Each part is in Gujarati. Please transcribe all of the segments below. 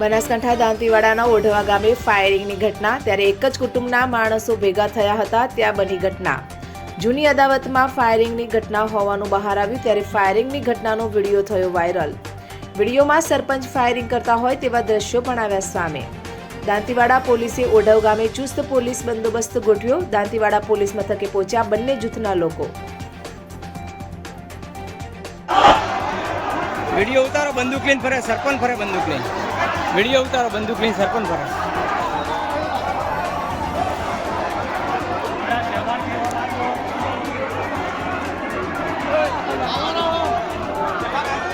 બનાસકાંઠા દાંતીવાડાના ઓઢવા ગામે ફાયરિંગની ઘટના. ત્યારે એક જ કુટુંબના માણસો ભેગા થયા હતા, ત્યાં બની ઘટના. જૂની અદાવતમાં ફાયરિંગની ઘટના હોવાનું બહાર આવ્યું, ત્યારે ફાયરિંગની ઘટનાનો વીડિયો થયો વાયરલ. વિડીયોમાં સરપંચ ફાયરિંગ કરતા હોય તેવા દ્રશ્યો પણ આવ્યા સામે. દાંતીવાડા પોલીસે ઓઢવ ગામે ચુસ્ત પોલીસ બંદોબસ્ત ગોઠવ્યો. દાંતીવાડા પોલીસ મથકે પહોંચ્યા બંને જૂથના લોકો. વીડિયો ઉતારો, બંદૂક લઈને ફરે, સરપંચ ફરે, બંદૂક લઈને. વીડિયો ઉતારો, બંદૂક લઈને સરપંચ ફરે.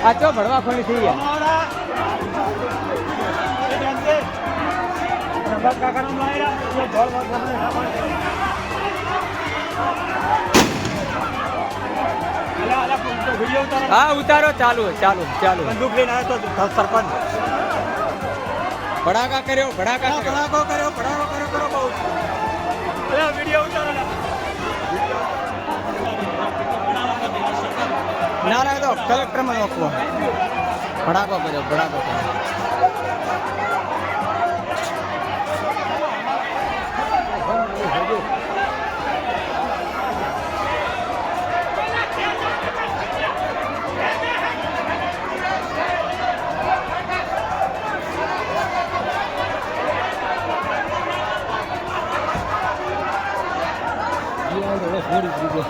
આ ચો ભડવા ખોલી થઈ ગયા? હા ઉતારો. ચાલુ ચાલુ ચાલુ બંદૂક લઈને આવ્યો તો સરપંચ. ભડાકા કર્યો ભડાકા ભડાકો કર્યો ભડાકો કર્યો કરો બહુ. વીડિયો ઉતારો ને. ના ના તો કલેક્ટરમાં નોખવો. ભડાકો કર્યો ભડાકો કર્યો. What is Google?